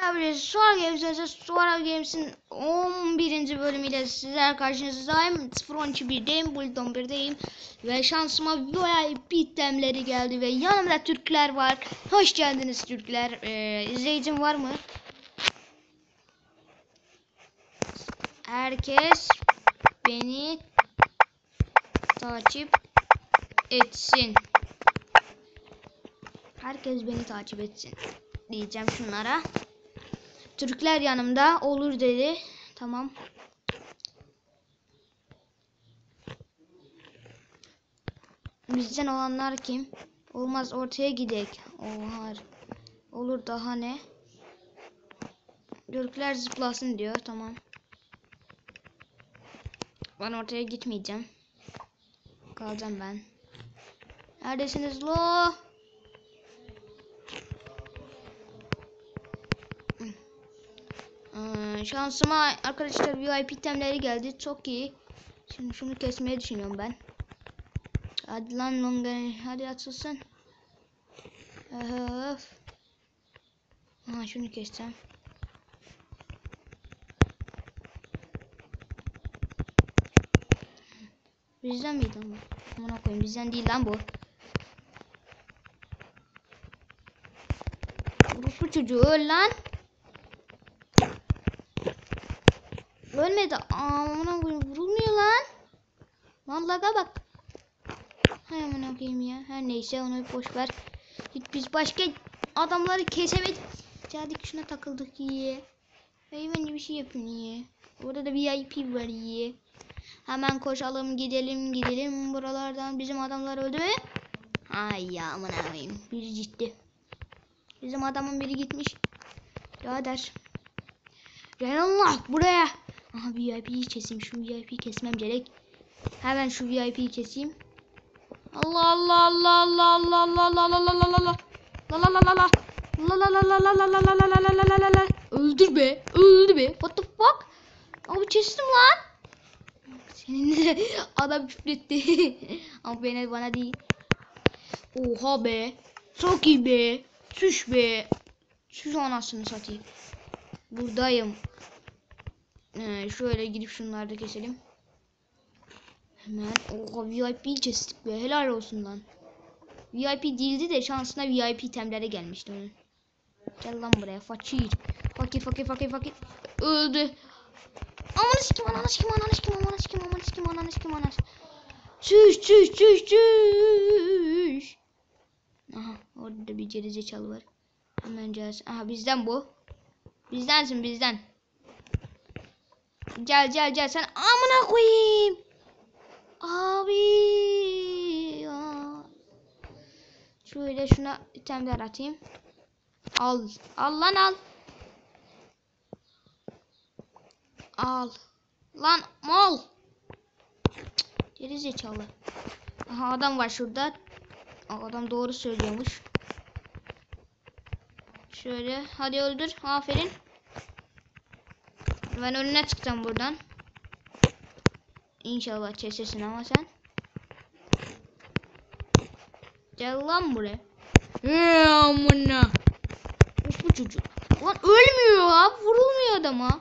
Tabii Suar Games'e Suar Games'in 11. bölümüyle sizler karşınızdayım. 012'deyim, Bullet 11'deyim. Ve şansıma VIP itemleri geldi ve yanımda Türkler var. Hoş geldiniz Türkler. Ee, izleyicim var mı? Herkes beni takip etsin. Herkes beni takip etsin. Diyeceğim şunlara. Türkler yanımda olur dedi. Tamam. Bizden olanlar kim? Olmaz ortaya gidek. Oha. Olur daha ne? Türkler zıplasın diyor. Tamam. Ben ortaya gitmeyeceğim. Kalacağım ben. Neredesiniz lo? Ee, şansıma arkadaşlar VIP itemleri geldi. Çok iyi. Şimdi şunu kesmeyi düşünüyorum ben. Hadi lan longa. Hadi açılsın. Öf. Aha şunu keseceğim. Bizden miydi ama? Aman koyayım bizden değil lan bu. Bu çocuğu öl lan. Ölmedi. Amına koyayım vurulmuyor lan. Vallahi bak. Hay amına koyayım ya. Her neyse onu boş ver. Biz başka adamları kesemedik. Geldik şuna takıldık iyi. Hayvan bir şey yapın iyi. Orada da VIP var iyi. Hemen koşalım gidelim gidelim buralardan bizim adamlar öldü mü? Ay ya amına koyayım. Biri gitti. Bizim adamın biri gitmiş. Birader. Gel Allah buraya. Aha VIP'yi keseyim. Şu VIP'yi kesmem gerek. Hemen şu VIP'yi keseyim. Allah Allah Allah Allah Allah Allah Allah Allah Allah Allah Allah La la la la la La la la la la la la la la la la la la la Öldür be. Öldü be. What the fuck? Abi kestim lan. Senin adam küfretti. Ama bana bana değil. Oha be. Çok iyi be. Süş be. Süş anasını satayım. Buradayım. Ee, şöyle gidip şunları da keselim. Hemen. Oha VIP kestik be. Helal olsun lan. VIP değildi de şansına VIP itemlere gelmişti onun. Gel lan buraya fakir. Fakir fakir fakir fakir. Öldü. Aman sikim anan sikim anan sikim aman sikim aman sikim anan sikim anan. Çüş çüş çüş çüş. Aha orada bir gerizekalı var. Hemen gelsin. Aha bizden bu. Bizdensin bizden. Gel gel gel sen amına koyayım. Abi. ya. Şöyle şuna itemler atayım. Al. Al lan al. Al. Lan mal. Geri zekalı. Aha adam var şurada. Adam doğru söylüyormuş. Şöyle hadi öldür. Aferin. Ben önüne çıkacağım buradan. İnşallah kesesin ama sen. Gel lan buraya. Eee amına. Bu çocuk. Lan ölmüyor abi. Vurulmuyor adama.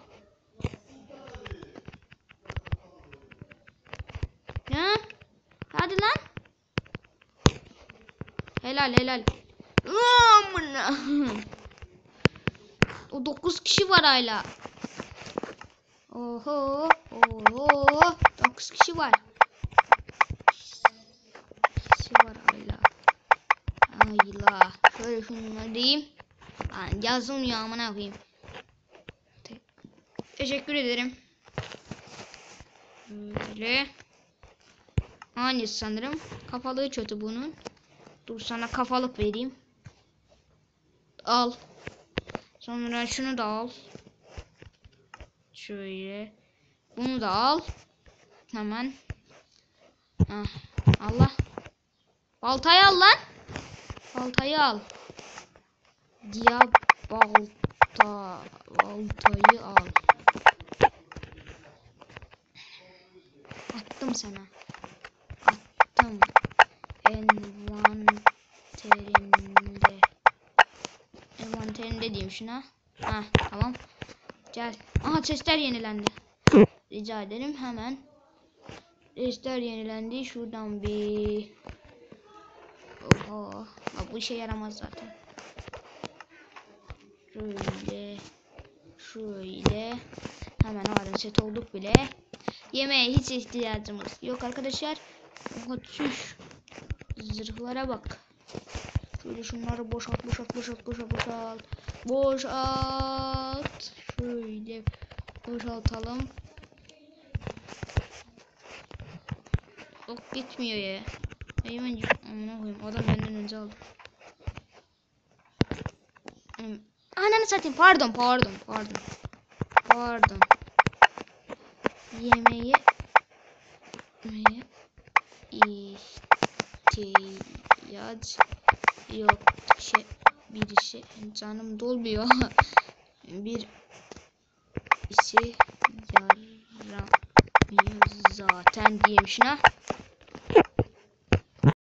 Ya. Hadi lan. Helal helal. Amına. O 9 kişi var hala. Oho, oho, 9 kişi var. Kişi var hala. Ayla. Şöyle şunları diyeyim. Lan yazılmıyor amına koyayım. Te teşekkür ederim. Böyle. Aynı sanırım. Kafalığı kötü bunun. Dur sana kafalık vereyim. Al. Sonra şunu da al. Şöyle. Bunu da al. Hemen. Heh. Allah. Baltayı al lan. Baltayı al. Diya balta. Baltayı al. Attım sana. Attım. Envanterinde. Envanterinde diyeyim şuna. Ha tamam. Gel. Aha chestler yenilendi. Rica ederim hemen. Chestler yenilendi. Şuradan bir. Oha. Ha, bu işe yaramaz zaten. Şöyle. Şöyle. Hemen halen set olduk bile. Yemeğe hiç ihtiyacımız yok arkadaşlar. Oha çüş. Zırhlara bak. Şöyle şunları boşalt boşalt boşalt boşalt boşalt. Boşalt. Şöyle boşaltalım. Ok gitmiyor ya. Eymen amına koyayım adam benden önce aldı. Ananı satayım pardon pardon pardon. Pardon. Yemeğe yemeğe ihtiyaç yok şey bir şey canım dolmuyor. Bir işe yaramıyor zaten diyeyim şuna